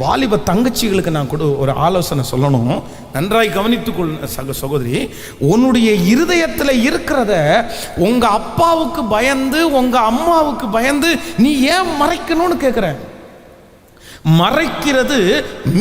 வாலிப தங்கச்சிகளுக்கு நான் கொடு ஒரு ஆலோசனை சொல்லணும். நன்றாய் கவனித்துக்கொள் சக சகோதரி. உன்னுடைய இருதயத்தில் இருக்கிறத உங்க அப்பாவுக்கு பயந்து உங்க அம்மாவுக்கு பயந்து நீ ஏன் மறைக்கணும்னு கேட்குற மறைக்கிறது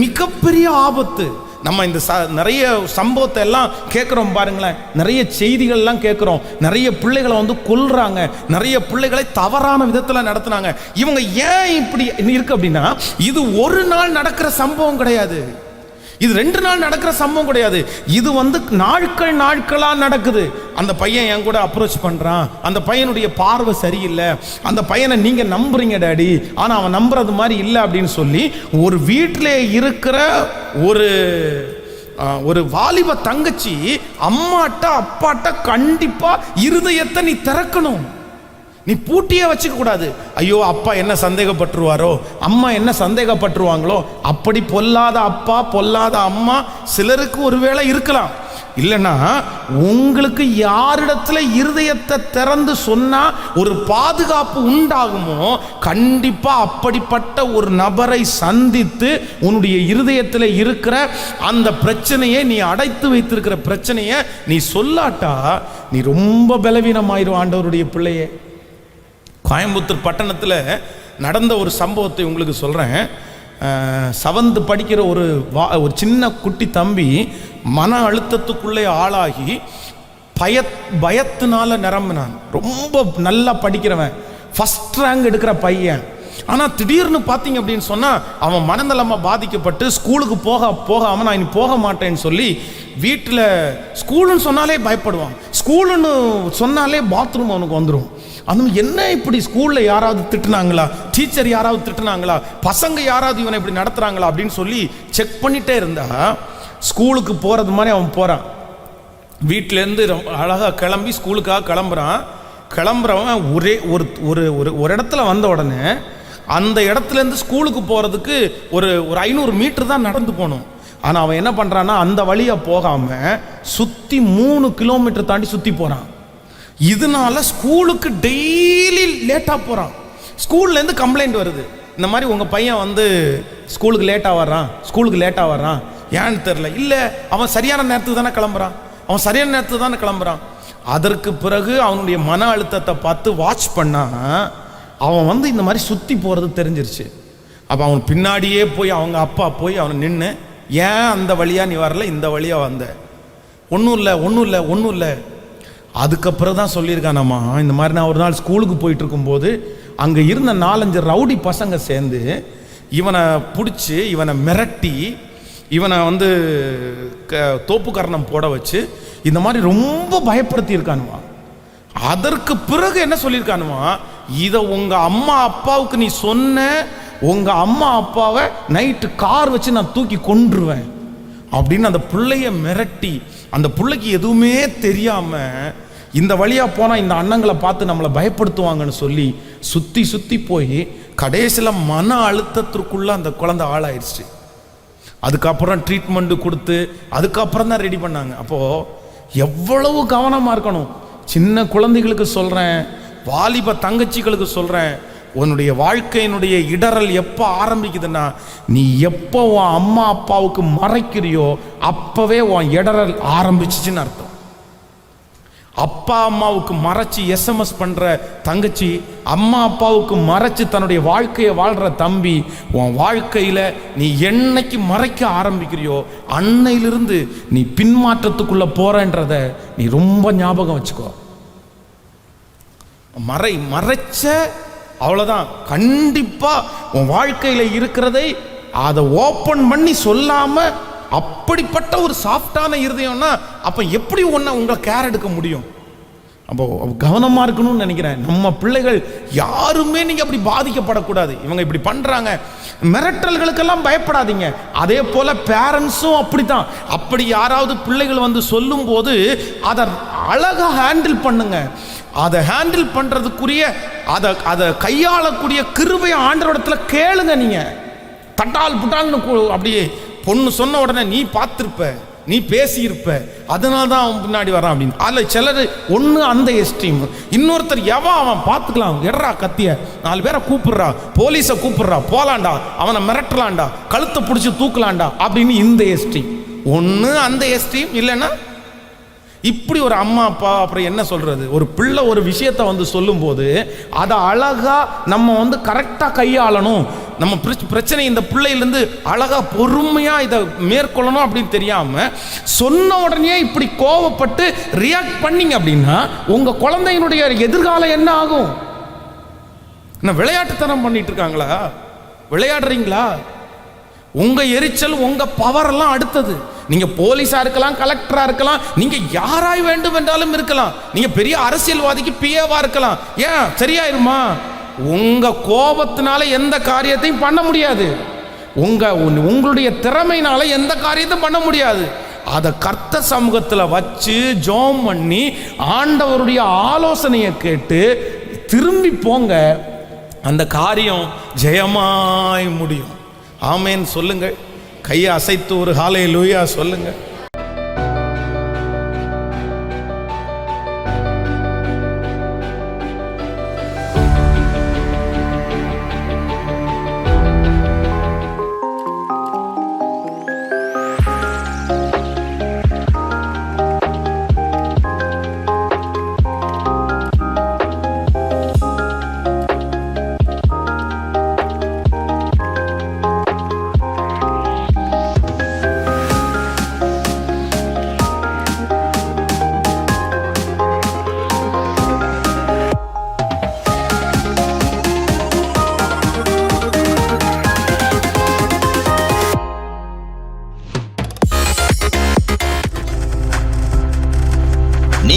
மிகப்பெரிய ஆபத்து. நம்ம இந்த ச நிறைய சம்பவத்தை எல்லாம் கேட்குறோம் பாருங்களேன். நிறைய செய்திகள்லாம் கேட்குறோம். நிறைய பிள்ளைகளை வந்து கொல்றாங்க. நிறைய பிள்ளைகளை தவறான விதத்தில் நடத்துனாங்க. இவங்க ஏன் இப்படி இருக்கு அப்படின்னா இது ஒரு நாள் நடக்கிற சம்பவம் கிடையாது. இது ரெண்டு நாள் நடக்கிற சம்பவம் கிடையாது. இது வந்து நாட்கள் நாட்களாக நடக்குது. அந்த பையன் என் கூட அப்ரோச் பண்ணுறான் அந்த பையனுடைய பார்வை சரியில்லை. அந்த பையனை நீங்கள் நம்புறீங்க டாடி. ஆனால் அவன் நம்புறது மாதிரி இல்லை அப்படின்னு சொல்லி ஒரு வீட்டிலே இருக்கிற ஒரு ஒரு வாலிப தங்கச்சி அம்மாட்ட அப்பாட்ட கண்டிப்பாக இருதயத்தை நீ திறக்கணும். நீ பூட்டியே வச்சுக்க கூடாது. ஐயோ அப்பா என்ன சந்தேகப்பட்டுருவாரோ? அம்மா என்ன சந்தேகப்பட்டுருவாங்களோ? அப்படி பொல்லாத அப்பா பொல்லாத அம்மா சிலருக்கு ஒருவேளை இருக்கலாம். இல்லைன்னா உங்களுக்கு யாரிடத்துல இருதயத்தை திறந்து சொன்னா ஒரு பாதுகாப்பு உண்டாகுமோ? கண்டிப்பா அப்படிப்பட்ட ஒரு நபரை சந்தித்து உன்னுடைய இருதயத்தில் இருக்கிற அந்த பிரச்சனையை நீ அடைத்து வைத்திருக்கிற பிரச்சனையை நீ சொல்லாட்டா நீ ரொம்ப பலவீனமாயிரும் ஆண்டவருடைய பிள்ளையே. கோயம்புத்தூர் பட்டணத்தில் நடந்த ஒரு சம்பவத்தை உங்களுக்கு சொல்கிறேன் செவன்த்து படிக்கிற ஒரு வா ஒரு சின்ன குட்டி தம்பி மன அழுத்தத்துக்குள்ளே ஆளாகி பய பயத்தினால நிரம்பினான். ரொம்ப நல்லா படிக்கிறவன். ஃபஸ்ட் ரேங்க் எடுக்கிற பையன். ஆனால் திடீர்னு பார்த்தீங்க அப்படின்னு சொன்னால் அவன் மனநலமாக பாதிக்கப்பட்டு ஸ்கூலுக்கு போக போகாமல் நான் இனி போக மாட்டேன்னு சொல்லி வீட்டில் ஸ்கூலுன்னு சொன்னாலே பயப்படுவான். ஸ்கூலுன்னு சொன்னாலே பாத்ரூம் அவனுக்கு வந்துடும் அந்த என்ன இப்படி ஸ்கூலில் யாராவது திட்டுனாங்களா? டீச்சர் யாராவது திட்டுனாங்களா? பசங்க யாராவது இவனை இப்படி நடத்துகிறாங்களா அப்படின்னு சொல்லி செக் பண்ணிட்டே இருந்தா ஸ்கூலுக்கு போகிறது மாதிரி அவன் போகிறான் வீட்டிலேருந்து ரொம்ப அழகாக கிளம்பி ஸ்கூலுக்காக கிளம்புறான். கிளம்புறவன் ஒரே ஒரு ஒரு ஒரு ஒரு இடத்துல வந்த உடனே அந்த இடத்துலேருந்து ஸ்கூலுக்கு போகிறதுக்கு ஒரு ஒரு ஐநூறு மீட்டர் தான் நடந்து போகணும். ஆனால் அவன் என்ன பண்ணுறான்னா அந்த வழியாக போகாமல் சுற்றி மூணு கிலோமீட்டர் தாண்டி சுற்றி போகிறான் இதனால ஸ்கூலுக்கு டெய்லி லேட்டாக போகிறான் ஸ்கூல்லேருந்து கம்ப்ளைண்ட் வருது. இந்த மாதிரி உங்கள் பையன் வந்து ஸ்கூலுக்கு லேட்டாக வர்றான். ஸ்கூலுக்கு லேட்டாக வர்றான். ஏன்னு தெரில இல்லை அவன் சரியான நேரத்துக்கு தானே கிளம்புறான். அவன் சரியான நேரத்துக்கு தானே கிளம்புறான். அதற்கு பிறகு அவனுடைய மன அழுத்தத்தை பார்த்து வாட்ச் பண்ணா அவன் வந்து இந்த மாதிரி சுற்றி போகிறது தெரிஞ்சிருச்சு. அப்போ அவன் பின்னாடியே போய் அவங்க அப்பா போய் அவனை நின்று ஏன் அந்த வழியாக நீ வரல? இந்த வழியாக வந்த? ஒன்றும் இல்லை ஒன்றும் இல்லை ஒன்றும் இல்லை. அதுக்கப்புறம் தான் சொல்லியிருக்கானம்மா இந்த மாதிரி நான் ஒரு நாள் ஸ்கூலுக்கு போயிட்டு இருக்கும்போது அங்கே இருந்த நாலஞ்சு ரவுடி பசங்க சேர்ந்து இவனை பிடிச்சி இவனை மிரட்டி இவனை வந்து க தோப்பு கரணம் போட வச்சு இந்த மாதிரி ரொம்ப பயப்படுத்தி இருக்கானுமா அதற்கு பிறகு என்ன சொல்லியிருக்கானுமா இதை உங்கள் அம்மா அப்பாவுக்கு நீ சொன்ன உங்கள் அம்மா அப்பாவை நைட்டு கார் வச்சு நான் தூக்கி கொன்றுவேன். அப்படின்னு அந்த பிள்ளைய மிரட்டி அந்த பிள்ளைக்கு எதுவுமே தெரியாம இந்த வழியா போனால் இந்த அண்ணங்களை பார்த்து நம்மளை பயப்படுத்துவாங்கன்னு சொல்லி சுற்றி சுற்றி போய் கடைசியில் மன அழுத்தத்திற்குள்ளே அந்த குழந்தை ஆளாயிடுச்சு அதுக்கப்புறம் ட்ரீட்மெண்ட்டு கொடுத்து அதுக்கப்புறம் தான் ரெடி பண்ணாங்க. அப்போது எவ்வளவு கவனமாக இருக்கணும். சின்ன குழந்தைகளுக்கு சொல்கிறேன் வாலிப தங்கச்சிகளுக்கு சொல்கிறேன் உன்னுடைய வாழ்க்கையினுடைய இடறல் எப்போ ஆரம்பிக்குதுன்னா நீ எப்போ உன் அம்மா அப்பாவுக்கு மறைக்கிறியோ அப்போவே உன் இடரல் ஆரம்பிச்சிச்சின்னு அர்த்தம். அப்பா அம்மாவுக்கு மறைச்சு எஸ்எம்எஸ் பண்ணுற தங்கச்சி அம்மா அப்பாவுக்கு மறைச்சு தன்னுடைய வாழ்க்கையை வாழ்கிற தம்பி உன் வாழ்க்கையில் நீ என்னைக்கு மறைக்க ஆரம்பிக்கிறியோ அன்னையிலிருந்து நீ பின்மாற்றத்துக்குள்ளே போகிறன்றத நீ ரொம்ப ஞாபகம் வச்சுக்கோ. மறை மறைச்ச அவ்வளோதான் கண்டிப்பாக உன் வாழ்க்கையில் இருக்கிறதை அதை ஓப்பன் பண்ணி சொல்லாமல் அப்படிப்பட்ட ஒரு சாஃப்டான இருதயம்னா அப்போ எப்படி ஒன்றை உங்களை கேர் எடுக்க முடியும்? அப்போ கவனமாக இருக்கணும்னு நினைக்கிறேன். நம்ம பிள்ளைகள் யாருமே நீங்கள் அப்படி பாதிக்கப்படக்கூடாது. இவங்க இப்படி பண்ணுறாங்க மிரட்டல்களுக்கெல்லாம் பயப்படாதீங்க. அதே போல் பேரண்ட்ஸும் அப்படி தான் அப்படி யாராவது பிள்ளைகள் வந்து சொல்லும்போது அதை அழகாக ஹேண்டில் பண்ணுங்கள் அதை ஹேண்டில் பண்ணுறதுக்குரிய அதை அதை கையாளக்கூடிய கிருபை ஆண்டவரிடத்துல கேளுங்க நீங்கள் தட்டால் புட்டால்னு அப்படியே பொண்ணு சொன்ன உடனே நீ பார்த்துருப்ப நீ பேசியிருப்ப அதனால தான் அவன் பின்னாடி வரான் அப்படின்னு. அதில் சிலர் ஒன்று அந்த எஸ்ட்ரீம் இன்னொருத்தர் எவன் அவன் பார்த்துக்கலாம். எட்றா கத்திய. நாலு பேரை கூப்பிடுறா. போலீஸை கூப்பிடுறா. போலாண்டா. அவனை மிரட்டலாண்டா. கழுத்தை பிடிச்சி தூக்கலாண்டா. அப்படின்னு இந்த எஸ்ட்ரீம் ஒன்று அந்த எஸ்ட்ரீம் இல்லைன்னா இப்படி ஒரு அம்மா அப்பா அப்புறம் என்ன சொல்கிறது ஒரு பிள்ளை ஒரு விஷயத்தை வந்து சொல்லும்போது அதை அழகாக நம்ம வந்து கரெக்டாக கையாளணும். நம்ம பிரச்சனை இந்த பிள்ளையிலேருந்து அழகாக பொறுமையாக இதை மேற்கொள்ளணும் அப்படின்னு தெரியாமல் சொன்ன உடனே இப்படி கோவப்பட்டு ரியாக்ட் பண்ணீங்க அப்படின்னா உங்கள் குழந்தையினுடைய எதிர்காலம் என்ன ஆகும்? என்ன விளையாட்டுத்தனம் பண்ணிட்டு இருக்காங்களா? விளையாடுறீங்களா? உங்கள் எரிச்சல் உங்கள் பவர் எல்லாம் அடுத்தது. நீங்கள் போலீஸாக இருக்கலாம் கலெக்டராக இருக்கலாம் நீங்கள் யாராய் வேண்டும் என்றாலும் இருக்கலாம். நீங்கள் பெரிய அரசியல்வாதிக்கு பிஏவாக இருக்கலாம். ஏன்? சரியாயிருமா? உங்கள் கோபத்தினால எந்த காரியத்தையும் பண்ண முடியாது. உங்கள் உங்களுடைய திறமையினால எந்த காரியத்தையும் பண்ண முடியாது. அதை கர்த்த சமூகத்தில் வச்சு ஜோம் பண்ணி ஆண்டவருடைய ஆலோசனையை கேட்டு திரும்பி போங்க. அந்த காரியம் ஜெயமாய் முடியும். ஆமேன்னு சொல்லுங்கள். கையை அசைத்து ஒரு ஹாலை லூயா சொல்லுங்கள்